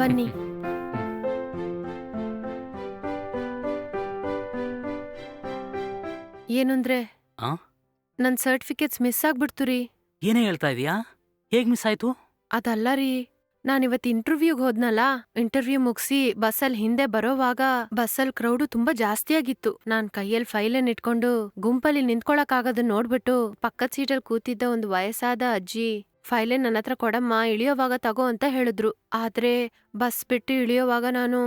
ಬನ್ನಿ. ಏನಂದ್ರೆ? ಆ? ನನ್ ಸರ್ಟಿಫಿಕೇಟ್ಸ್ ಮಿಸ್ ಆಗ್ಬಿಡ್ತು ರೀ ಏನೇ ಹೇಳ್ತಾ ಇದೀಯಾ? ಹೇಗ್ ಮಿಸ್ ಆಯ್ತು? ಅದಲ್ಲ ರೀ. ನಾನಿವತ್ ಇಂಟರ್ವ್ಯೂಗ್ ಹೋದ್ನಲ್ಲ ಇಂಟರ್ವ್ಯೂ ಮುಗ್ಸಿ ಬಸ್ಸಲ್ ಹಿಂದೆ ಬರೋವಾಗ ಬಸ್ಸಲ್ ಕ್ರೌಡು ತುಂಬಾ ಜಾಸ್ತಿ ಆಗಿತ್ತು ನಾನ್ ಕೈಯಲ್ಲಿ ಫೈಲನ್ ಇಟ್ಕೊಂಡು ಗುಂಪಲ್ಲಿ ನಿಂತ್ಕೊಳಕ್ಕಾಗದನ್ ನೋಡ್ಬಿಟ್ಟು ಪಕ್ಕದ ಸೀಟಲ್ ಕೂತಿದ್ದ ಒಂದು ವಯಸ್ಸಾದ ಅಜ್ಜಿ ಫೈಲನ್ ನನ್ನ ಹತ್ರ ಕೊಡಮ್ಮ ಇಳಿಯೋವಾಗ ತಗೋ ಅಂತ ಹೇಳಿದ್ರು. ಆದ್ರೆ ಬಸ್ ಬಿಟ್ಟು ಇಳಿಯೋವಾಗ ನಾನು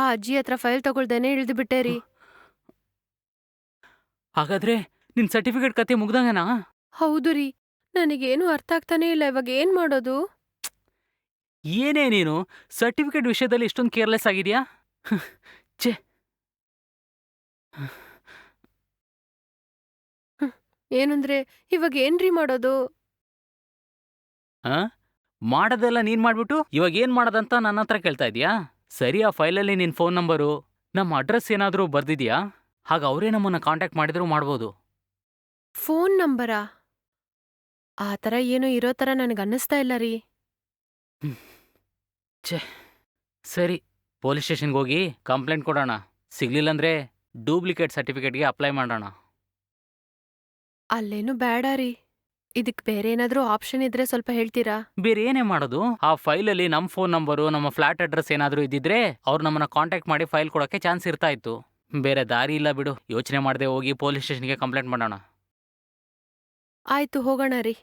ಆ ಅಜ್ಜಿ ಹತ್ರ ಫೈಲ್ ತಗೊಳ್ದೇನೆ ಇಳಿದು ಬಿಟ್ಟೆ ರೀ. ಹಾಗಾದ್ರೆ ನಿನ್ ಸರ್ಟಿಫಿಕೇಟ್ ಕತೆ ಮುಗ್ದಂಗನಾ? ಹೌದು ರೀ. ನನಗೇನು ಅರ್ಥ ಆಗ್ತಾನೆ ಇಲ್ಲ ಇವಾಗ ಏನ್ ಮಾಡೋದು? ಏನೇ ನೀನು ಸರ್ಟಿಫಿಕೇಟ್ ವಿಷಯದಲ್ಲಿ ಇಷ್ಟೊಂದು ಕೇರ್ಲೆಸ್ ಆಗಿದ್ಯಾ? ಛೇ. ಏನಂದ್ರೆ ಇವಾಗ ಏನ್ರಿ ಮಾಡೋದು? ಆ? ಮಾಡೋದೆಲ್ಲ ನೀನು ಮಾಡ್ಬಿಟ್ಟು ಇವಾಗ ಏನು ಮಾಡೋದಂತ ನನ್ನ ಹತ್ರ ಕೇಳ್ತಾ ಇದೀಯಾ? ಸರಿ ಆ ಫೈಲಲ್ಲಿ ನಿನ್ ಫೋನ್ ನಂಬರು. ನಮ್ಮ ಅಡ್ರೆಸ್ ಏನಾದರೂ ಬರ್ದಿದ್ಯಾ? ಹಾಗ ಅವರೇ ನಮ್ಮನ್ನ ಕಾಂಟ್ಯಾಕ್ಟ್ ಮಾಡಿದ್ರು ಮಾಡ್ಬೋದು. ಫೋನ್ ನಂಬರಾ? ಆ ಥರ ಏನೋ ಇರೋ ಥರ ನನಗೆ ಅನ್ನಿಸ್ತಾ ಇಲ್ಲ ರೀ. ಸರಿ ಪೊಲೀಸ್ ಸ್ಟೇಷನ್ಗೆ ಹೋಗಿ ಕಂಪ್ಲೇಂಟ್ ಕೊಡೋಣ. ಸಿಗ್ಲಿಲ್ಲಂದ್ರೆ ಡೂಪ್ಲಿಕೇಟ್ ಸರ್ಟಿಫಿಕೇಟ್ಗೆ ಅಪ್ಲೈ ಮಾಡೋಣ. ಅಲ್ಲೇನು ಬೇಡ ರೀ. ಇದಕ್ ಬೇರೆ ಏನಾದರೂ ಆಪ್ಷನ್ ಇದ್ರೆ ಸ್ವಲ್ಪ ಹೇಳ್ತೀರಾ? ಬೇರೆ ಏನೇ ಮಾಡೋದು ಆ ಫೈಲಲ್ಲಿ ನಮ್ಮ ಫೋನ್ ನಂಬರು ನಮ್ಮ ಫ್ಲಾಟ್ ಅಡ್ರೆಸ್ ಏನಾದರೂ ಇದ್ದಿದ್ರೆ ಅವ್ರು ನಮ್ಮನ್ನ ಕಾಂಟ್ಯಾಕ್ಟ್ ಮಾಡಿ ಫೈಲ್ ಕೊಡೋಕ್ಕೆ ಚಾನ್ಸ್ ಇರ್ತಾ ಇತ್ತು ಬೇರೆ ದಾರಿ ಇಲ್ಲ ಬಿಡು ಯೋಚನೆ ಮಾಡದೆ ಹೋಗಿ ಪೊಲೀಸ್ ಸ್ಟೇಷನ್ಗೆ ಕಂಪ್ಲೇಂಟ್ ಮಾಡೋಣ. ಆಯ್ತು ಹೋಗೋಣ ರೀ.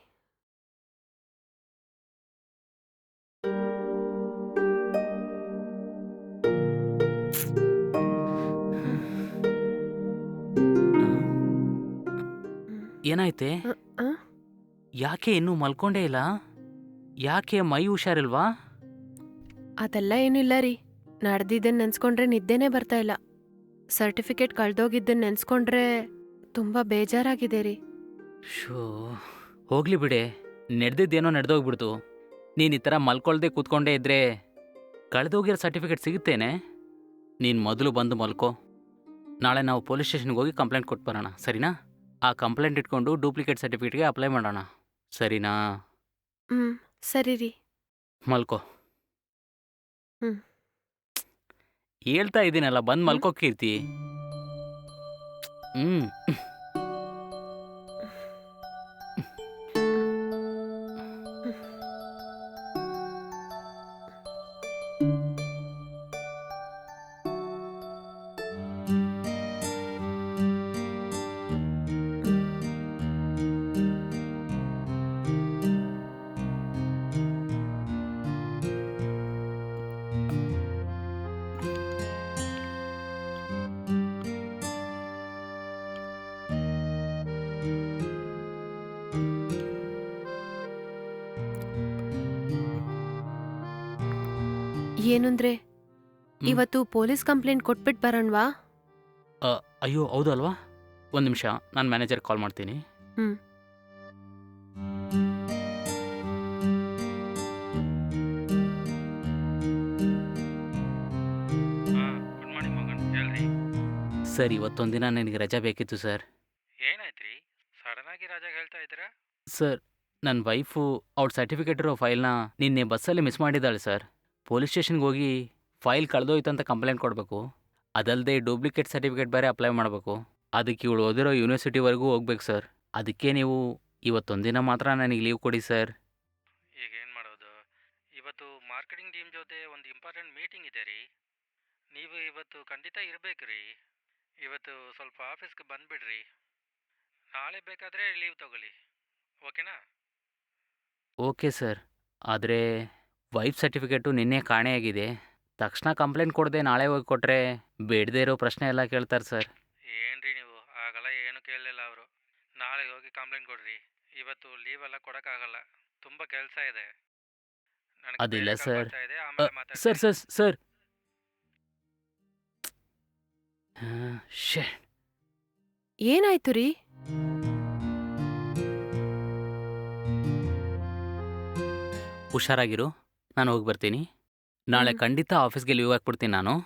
ಏನಾಯ್ತೆ? ಯಾಕೆ ಇನ್ನೂ ಮಲ್ಕೊಂಡೇ ಇಲ್ಲ? ಯಾಕೆ ಮೈ ಹುಷಾರಿಲ್ವಾ? ಅದೆಲ್ಲ ಏನಿಲ್ಲ ರೀ. ನಡೆದಿದ್ದನ್ ನೆನ್ಸ್ಕೊಂಡ್ರೆ ನಿದ್ದೆನೇ ಬರ್ತಾ ಇಲ್ಲ. ಸರ್ಟಿಫಿಕೇಟ್ ಕಳ್ದೋಗಿದ್ದನ್ ನೆನ್ಸ್ಕೊಂಡ್ರೆ ತುಂಬಾ ಬೇಜಾರಾಗಿದೆ ರೀ. ಶೋ ಹೋಗ್ಲಿ ಬಿಡೆ. ನಡೆದಿದ್ದೇನೋ ನಡೆದೋಗ್ಬಿಡ್ತು. ನೀನು ಈ ಥರ ಮಲ್ಕೊಳ್ದೆ ಕೂತ್ಕೊಂಡೇ ಇದ್ರೆ ಕಳೆದೋಗಿರೋ ಸರ್ಟಿಫಿಕೇಟ್ ಸಿಗುತ್ತೇನೆ? ನೀನು ಮೊದಲು ಬಂದು ಮಲ್ಕೋ. ನಾಳೆ ನಾವು ಪೊಲೀಸ್ ಸ್ಟೇಷನ್ಗೆ ಹೋಗಿ ಕಂಪ್ಲೇಂಟ್ ಕೊಟ್ಟು ಬರೋಣ ಸರಿನಾ? ಆ ಕಂಪ್ಲೇಂಟ್ ಇಟ್ಕೊಂಡು ಡೂಪ್ಲಿಕೇಟ್ ಸರ್ಟಿಫಿಕೇಟ್ಗೆ ಅಪ್ಲೈ ಮಾಡೋಣ. ಸರಿನಾ? ಹ್ಮ್ ಸರಿ ರೀ. ಮಲ್ಕೋ. ಹ್ಮ್. ಹೇಳ್ತಾ ಇದ್ದೀನಲ್ಲ ಬಂದು ಮಲ್ಕೋ ಕೀರ್ತಿ. ಹ್ಮ್. ಏನಂದ್ರೆ. ಇವತ್ತು ಪೊಲೀಸ್ ಕಂಪ್ಲೇಂಟ್ ಕೊಟ್ಬಿಟ್ಟು ಬರೋಣವಾ? ಅಯ್ಯೋ ಹೌದು ಅಲ್ವಾ? ಒಂದು ನಿಮಿಷ ನಾನು ಮ್ಯಾನೇಜರ್ ಕಾಲ್ ಮಾಡ್ತೀನಿ. ಹ್ಮ್. ಗುಡ್ ಮಾರ್ನಿಂಗ್ ಮಗನ್ ಹೇಳ್ರಿ. ಸರ್ ಇವತ್ತೊಂದಿನ ದಿನ ನನಗೆ ರಜಾ ಬೇಕಿತ್ತು ಸರ್. ಏನಾಯ್ತ್ರಿ? ಸಡನ್ ಆಗಿ ರಾಜಾಗ ಹೇಳ್ತಾ ಇದ್ದೀರಾ? ಸರ್ ನನ್ನ ವೈಫು ಅವ್ರ ಸರ್ಟಿಫಿಕೇಟ್ ಇರೋ ಫೈಲ್ನ ನಿನ್ನೆ ಬಸ್ಸಲ್ಲಿ ಮಿಸ್ ಮಾಡಿದ್ದಾಳೆ ಸರ್. ಪೊಲೀಸ್ ಸ್ಟೇಷನ್ಗೆ ಹೋಗಿ ಫೈಲ್ ಕಳೆದೋಯ್ತು ಅಂತ ಕಂಪ್ಲೇಂಟ್ ಕೊಡಬೇಕು. ಅದಲ್ಲದೆ ಡೂಪ್ಲಿಕೇಟ್ ಸರ್ಟಿಫಿಕೇಟ್ ಬೇರೆ ಅಪ್ಲೈ ಮಾಡಬೇಕು. ಅದಕ್ಕೆ ಇವಳು ಓದಿರೋ ಯೂನಿವರ್ಸಿಟಿವರೆಗೂ ಹೋಗ್ಬೇಕು ಸರ್ ಅದಕ್ಕೆ ನೀವು ಇವತ್ತೊಂದಿನ ಮಾತ್ರ ನನಗೆ ಲೀವ್ ಕೊಡಿ ಸರ್ ಈಗ ಏನು ಮಾಡೋದು? ಇವತ್ತು ಮಾರ್ಕೆಟಿಂಗ್ ಟೀಮ್ ಜೊತೆ ಒಂದು ಇಂಪಾರ್ಟೆಂಟ್ ಮೀಟಿಂಗ್ ಇದೆ ರೀ. ನೀವು ಇವತ್ತು ಖಂಡಿತ ಇರಬೇಕು ರೀ. ಇವತ್ತು ಸ್ವಲ್ಪ ಆಫೀಸ್ಗೆ ಬಂದುಬಿಡ್ರಿ. ನಾಳೆ ಬೇಕಾದರೆ ಲೀವ್ ತಗೊಳ್ಳಿ. ಓಕೆನಾ ಓಕೆ ಸರ್ ಆದರೆ ವೈಫ್ ಸರ್ಟಿಫಿಕೇಟು ನಿನ್ನೆ ಕಾಣೆಯಾಗಿದೆ. ತಕ್ಷಣ ಕಂಪ್ಲೇಂಟ್ ಕೊಡದೆ ನಾಳೆ ಹೋಗಿ ಕೊಟ್ಟರೆ ಬೇಡದೇ ಇರೋ ಪ್ರಶ್ನೆ ಎಲ್ಲ ಕೇಳ್ತಾರೆ ಸರ್. ಏನ್ರಿ ನೀವು? ಆಗಲ್ಲ ಏನು ಕೇಳಲಿಲ್ಲ ಅವರು. ನಾಳೆ ಹೋಗಿ ಕಂಪ್ಲೇಂಟ್ ಕೊಡ್ರಿ. ಇವತ್ತು ಲೀವ್ ಎಲ್ಲ ಕೊಡೋಕ್ಕಾಗಲ್ಲ. ತುಂಬ ಕೆಲಸ ಇದೆ. ನನಗೆ ಅದಿಲ್ಲ ಬೇರೆ call ಸರ್. ಬರ್ತಾ ಇದೆ, ಆಮೇಲೆ ಸರ್ ಮಾತಾಡ್ತೀನಿ. ಸರ್. ಸರ್ ಶೇ ಏನಾಯ್ತು ರೀ? ಹುಷಾರಾಗಿರು. ನಾನು ಹೋಗಿ ಬರ್ತೀನಿ. ನಾಳೆ. ಖಂಡಿತ ಆಫೀಸ್ಗೆ ಲೀವ್ ಹಾಕ್ಬಿಡ್ತೀನಿ ನಾನು.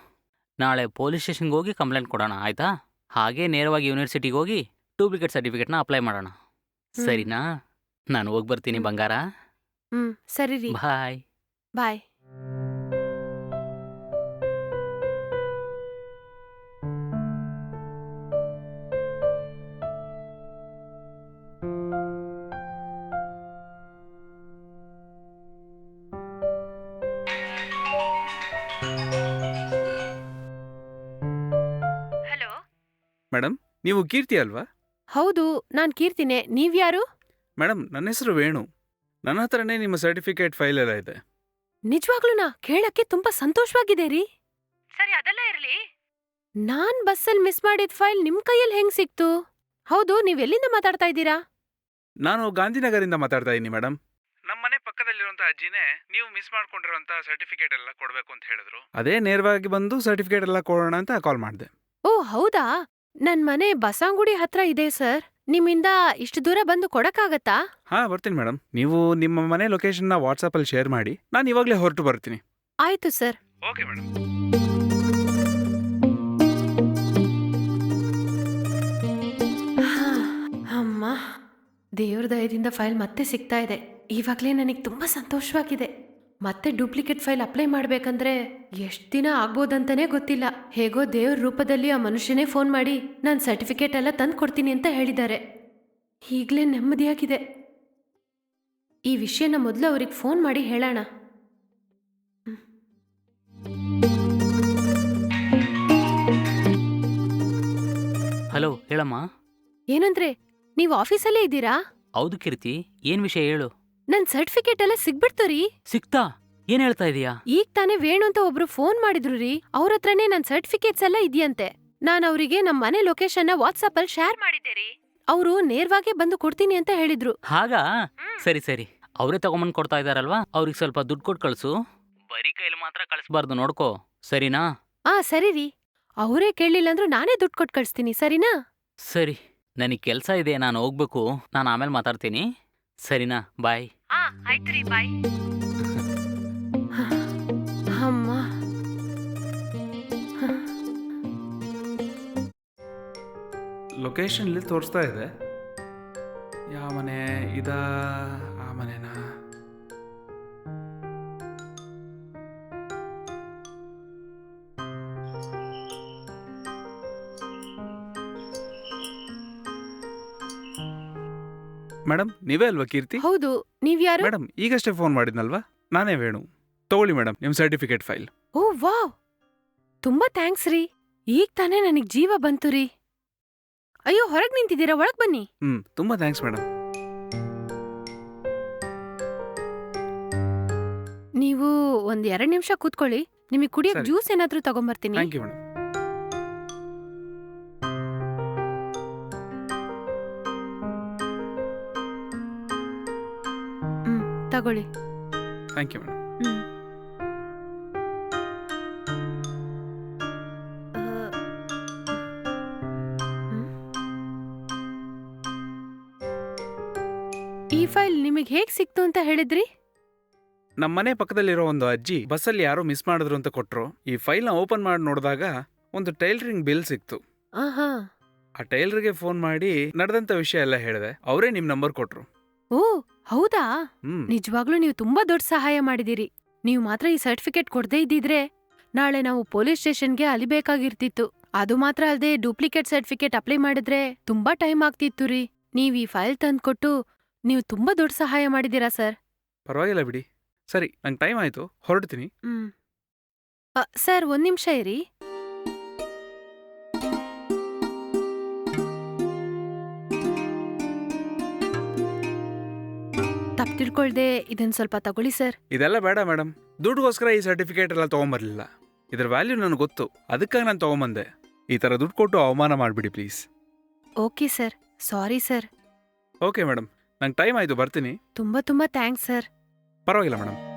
ನಾಳೆ ಪೊಲೀಸ್ ಸ್ಟೇಷನ್ಗೆ ಹೋಗಿ ಕಂಪ್ಲೇಂಟ್ ಕೊಡೋಣ ಆಯಿತಾ? ಹಾಗೆ ನೇರವಾಗಿ ಯೂನಿವರ್ಸಿಟಿಗೆ ಹೋಗಿ ಡೂಪ್ಲಿಕೇಟ್ ಸರ್ಟಿಫಿಕೇಟ್ನ ಅಪ್ಲೈ ಮಾಡೋಣ. ಸರಿನಾ? ನಾನು ಹೋಗಿ ಬರ್ತೀನಿ ಬಂಗಾರ. ಹ್ಮ್. ಸರಿ ರೀ. ಬಾಯ್. ಬಾಯ್. ನೀವು ಕೀರ್ತಿ ಅಲ್ವಾ? ಹೌದು ನಾನ್ ಕೀರ್ತಿನೆ. ನೀವ್ಯಾರು ಮೇಡಮ್ ನನ್ನ ಹೆಸರು ವೇಣು. ನನ್ನ ಹತ್ರನೇ ನಿಮ್ಮ ಸರ್ಟಿಫಿಕೇಟ್ ಫೈಲ್ ಎಲ್ಲ ಇದೆ. ನಿಜವಾಗ್ಲೂನಾ? ಕೇಳಕ್ಕೆ ತುಂಬಾ ಸಂತೋಷವಾಗಿದೆ ರೀ. ಸರಿ ಅದೆಲ್ಲ ಇರ್ಲಿ. ನಾನ್ ಬಸ್ಸಲ್ ಮಿಸ್ ಮಾಡಿದ ಫೈಲ್ ನಿಮ್ ಕೈಯಲ್ಲಿ ಹೆಂಗ್ ಸಿಕ್ತು? ಹೌದು ನೀವ್ ಎಲ್ಲಿಂದ ಮಾತಾಡ್ತಾ ಇದ್ದೀರಾ? ನಾನು ಗಾಂಧಿನಗರಿಂದ ಮಾತಾಡ್ತಾ ಇದ್ದೀನಿ ಮೇಡಮ್ ನಮ್ಮ ಮನೆ ಪಕ್ಕದಲ್ಲಿರುವಂತ ಅಜ್ಜಿನೇ ನೀವು ಮಿಸ್ ಮಾಡ್ಕೊಂಡಿರುವಂತ ಸರ್ಟಿಫಿಕೇಟ್ ಎಲ್ಲ ಕೊಡ್ಬೇಕು ಅಂತ ಹೇಳಿದ್ರು. ಅದೇ ನೇರವಾಗಿ ಬಂದು ಸರ್ಟಿಫಿಕೇಟ್ ಎಲ್ಲ ಕೊಡೋಣ ಅಂತ ಕಾಲ್ ಮಾಡಿದೆ. ಓ ಹೌದಾ? ನನ್ ಮನೆ ಬಸಂಗುಡಿ ಹತ್ರ ಇದೆ ಸರ್. ನಿಮ್ಮಿಂದ ಇಷ್ಟು ದೂರ ಬಂದು ಕೊಡಕ್ಕಾಗತ್ತಾ? ಹಾ ಬರ್ತೀನಿ ಮೇಡಮ್ ನೀವು ನಿಮ್ಮ ಮನೆ ಲೊಕೇಶನ್ನ ವಾಟ್ಸಪ್ಪಲ್ಲಿ ಶೇರ್ ಮಾಡಿ. ನಾನು ಇವಾಗಲೇ ಹೊರಟು ಬರ್ತೀನಿ. ಆಯ್ತು ಸರ್. ಓಕೆ ಮೇಡಮ್ ಅಮ್ಮ. ದೇವ್ರ ದಯದಿಂದ ಫೈಲ್ ಮತ್ತೆ ಸಿಗ್ತಾ ಇದೆ. ಇವಾಗಲೇ ನನಗೆ ತುಂಬ ಸಂತೋಷವಾಗಿದೆ. ಮತ್ತೆ ಡೂಪ್ಲಿಕೇಟ್ ಫೈಲ್ ಅಪ್ಲೈ ಮಾಡ್ಬೇಕಂದ್ರೆ ಎಷ್ಟು ದಿನ ಆಗ್ಬೋದಂತಾನೆ ಗೊತ್ತಿಲ್ಲ. ಹೇಗೋ ದೇವ್ರ ರೂಪದಲ್ಲಿ ಆ ಮನುಷ್ಯನೇ ಫೋನ್ ಮಾಡಿ ನಾನು ಸರ್ಟಿಫಿಕೇಟ್ ಎಲ್ಲ ತಂದು ಕೊಡ್ತೀನಿ ಅಂತ ಹೇಳಿದ್ದಾರೆ. ಈಗಲೇ ನೆಮ್ಮದಿಯಾಗಿದೆ ಈ ವಿಷಯನ ಮೊದಲು ಅವ್ರಿಗೆ ಫೋನ್ ಮಾಡಿ ಹೇಳೋಣ. ಹಲೋ ಹೇಳಮ್ಮ. ಏನಂದ್ರೆ ನೀವು ಆಫೀಸಲ್ಲೇ ಇದ್ದೀರಾ? ಹೌದು ಕೀರ್ತಿ ಏನ್ ವಿಷಯ ಹೇಳು? ನನ್ನ ಸರ್ಟಿಫಿಕೇಟ್ ಎಲ್ಲ ಸಿಗ್ಬಿಡ್ತು ರೀ. ಸಿಕ್ತಾ ಏನ್ ಹೇಳ್ತಾ ಇದೀಯಾ? ಈಗ ತಾನೇ ವೇಣು ಅಂತ ಒಬ್ರು ಫೋನ್ ಮಾಡಿದ್ರು ರೀ. ಅವ್ರ ಹತ್ರನೇ ನನ್ ಸರ್ಟಿಫಿಕೇಟ್ಸ್ ಎಲ್ಲ ಇದೆಯಂತೆ. ನಾನ್ ಅವರಿಗೆ ನಮ್ ಮನೆ ಲೊಕೇಶನ್ ವಾಟ್ಸ್ಆಪ್ ಅಲ್ಲಿ ಶೇರ್ ಮಾಡಿದ್ದೆ ರೀ. ಅವರು ನೇರವಾಗಿ ಬಂದು ಕೊಡ್ತೀನಿ ಅಂತ ಹೇಳಿದ್ರು. ಹಾಗಾ? ಸರಿ ಸರಿ. ಅವರೇ ತಗೊಂಬಂದ್ ಕೊಡ್ತಾ ಇದಾರಲ್ವಾ? ಅವ್ರಿಗೆ ಸ್ವಲ್ಪ ದುಡ್ಡು ಕೊಟ್ಟು ಕಳ್ಸು. ಬರೀ ಕೈಲಿ ಮಾತ್ರ ಕಳಿಸ್ಬಾರ್ದು ನೋಡ್ಕೋ. ಸರಿನಾ? ಆ ಸರಿ ರೀ. ಅವರೇ ಕೇಳಲಿಲ್ಲ ಅಂದ್ರೂ ನಾನೇ ದುಡ್ಡು ಕೊಟ್ಟು ಕಳಿಸ್ತೀನಿ ಸರಿನಾ? ಸರಿ. ನನಗೆ ಕೆಲಸ ಇದೆ ನಾನು ಹೋಗ್ಬೇಕು. ನಾನು ಆಮೇಲೆ ಮಾತಾಡ್ತೀನಿ. ಸರಿನಾ? ಬಾಯ್. ಆಯ್ತು ರೀ ಬಾಯ್. ಅಮ್ಮ. ಲೊಕೇಶನ್ ಇಲ್ಲಿ ತೋರಿಸ್ತಾ ಇದೆ. ಯಾವ ಮನೆ? ಇದಾ ಆ ಮನೆನಾ? ಮೇಡಮ್ ನೀವೇ ಅಲ್ವಾ ಕೀರ್ತಿ? ಹೌದು ನೀವ್ಯಾರು ಮೇಡಮ್ ಈಗಷ್ಟೇ ಫೋನ್ ಮಾಡಿದ್ನಲ್ವಾ? ನಾನೇ ವೇಣು. ತಗೊಳ್ಳಿ ಮೇಡಮ್ ನಿಮ್ ಸರ್ಟಿಫಿಕೇಟ್ ಫೈಲ್. Oh wow! ತುಂಬಾ ಥ್ಯಾಂಕ್ಸ್ ರೀ. ಈಗ ತಾನೇ ನನಗ್ ಜೀವ ಬಂತು ರೀ. ಅಯ್ಯೋ ಹೊರಗ್ ನಿಂತಿದ್ದೀರಾ? ಒಳಗ್ ಬನ್ನಿ. ಹ್ಮ್ ತುಂಬಾ ಥ್ಯಾಂಕ್ಸ್ ಮೇಡಮ್ ನೀವು ಒಂದ್ ಎರಡ್ ನಿಮಿಷ ಕೂತ್ಕೊಳ್ಳಿ. ನಿಮಗೆ ಕುಡಿಯೋ ಸರಿ. ಜ್ಯೂಸ್ ಏನಾದ್ರೂ ತಗೊಂಬರ್ತೀನಿ. ಥ್ಯಾಂಕ್ ಯು ಮೇಡಮ್ ತಗೊಳ್ಳಿ. ಥ್ಯಾಂಕ್ ಯು ಮೇಡಮ್ ಹ್ಮ್. ಆ, ಹ್ಮ್. ಈ ಫೈಲ್ ನಿಮಗೆ ಹೇಗೆ ಸಿಕ್ತು ಅಂತ ಹೇಳಿದ್ರಿ? ನಮ್ಮ ಮನೆ ಪಕ್ಕದಲ್ಲಿರೋ ಒಂದು ಅಜ್ಜಿ ಬಸ್ಸಲ್ಲಿ ಯಾರೋ ಮಿಸ್ ಮಾಡಿದ್ರು ಅಂತ ಕೊಟ್ರು. ಈ ಫೈಲ್ನ ಓಪನ್ ಮಾಡಿ ನೋಡಿದಾಗ ಒಂದು ಟೈಲರಿಂಗ್ ಬಿಲ್ ಸಿಕ್ತು. ಆಹಾ. ಆ ಟೈಲರ್ಗೆ ಫೋನ್ ಮಾಡಿ ನಡೆದಂತ ವಿಷಯ ಎಲ್ಲ ಹೇಳಿದೆ. ಅವರೇ ನಿಮ್ಮ ನಂಬರ್ ಕೊಟ್ರು. ಓ ಹೌದಾ? ಹ್ಮ್. ನಿಜವಾಗ್ಲೂ ನೀವು ತುಂಬಾ ದೊಡ್ಡ ಸಹಾಯ ಮಾಡಿದಿರಿ ನೀವು ಮಾತ್ರ ಈ ಸರ್ಟಿಫಿಕೇಟ್ ಕೊಡದೇ ಇದ್ದಿದ್ರೆ ನಾಳೆ ನಾವು ಪೊಲೀಸ್ ಸ್ಟೇಷನ್ಗೆ ಅಲಿಬೇಕಾಗಿರ್ತಿತ್ತು. ಅದು ಮಾತ್ರ ಅಲ್ಲದೆ ಡೂಪ್ಲಿಕೇಟ್ ಸರ್ಟಿಫಿಕೇಟ್ ಅಪ್ಲೈ ಮಾಡಿದ್ರೆ ತುಂಬಾ ಟೈಮ್ ಆಗ್ತಿತ್ತು ರೀ. ನೀವ್ ಈ ಫೈಲ್ ತಂದ್ಕೊಟ್ಟು ನೀವು ತುಂಬಾ ದೊಡ್ಡ ಸಹಾಯ ಮಾಡಿದೀರಾ ಸರ್? ಪರವಾಗಿಲ್ಲ ಬಿಡಿ. ಸರಿ ನಂಗೆ ಟೈಮ್ ಆಯ್ತು. ಹೊರಡ್ತೀನಿ. ಹ್ಮ್. ಅ, ಸರ್ ಒಂದ್ ನಿಮಿಷ ಇರಿ. ತಪ್ಪು ತಿಳ್ಕೊಳ್ದೆ ಇದನ್ ಸ್ವಲ್ಪ ತಗೊಳ್ಳಿ ಸರ್. ಇದೆಲ್ಲ ಬೇಡ ಮೇಡಮ್ ದುಡ್ಡುಗೋಸ್ಕರ ಈ ಸರ್ಟಿಫಿಕೇಟ್ ಎಲ್ಲ ತಗೊಂಬರ್ಲಿಲ್ಲ. ಇದ್ರ ವ್ಯಾಲ್ಯೂ ನನಗೆ ಗೊತ್ತು. ಅದಕ್ಕಾಗಿ ನಾನು ತಗೊಂಬಂದೆ. ಈ ಥರ ದುಡ್ಡು ಕೊಟ್ಟು ಅವಮಾನ ಮಾಡಿಬಿಡಿ please. Okay sir. Sorry sir. Okay madam ನಂಗೆ ಟೈಮ್ ಆಯ್ತು ಬರ್ತೀನಿ. ತುಂಬಾ ತುಂಬಾ ಥ್ಯಾಂಕ್ಸ್ ಸರ್. ಪರವಾಗಿಲ್ಲ ಮೇಡಮ್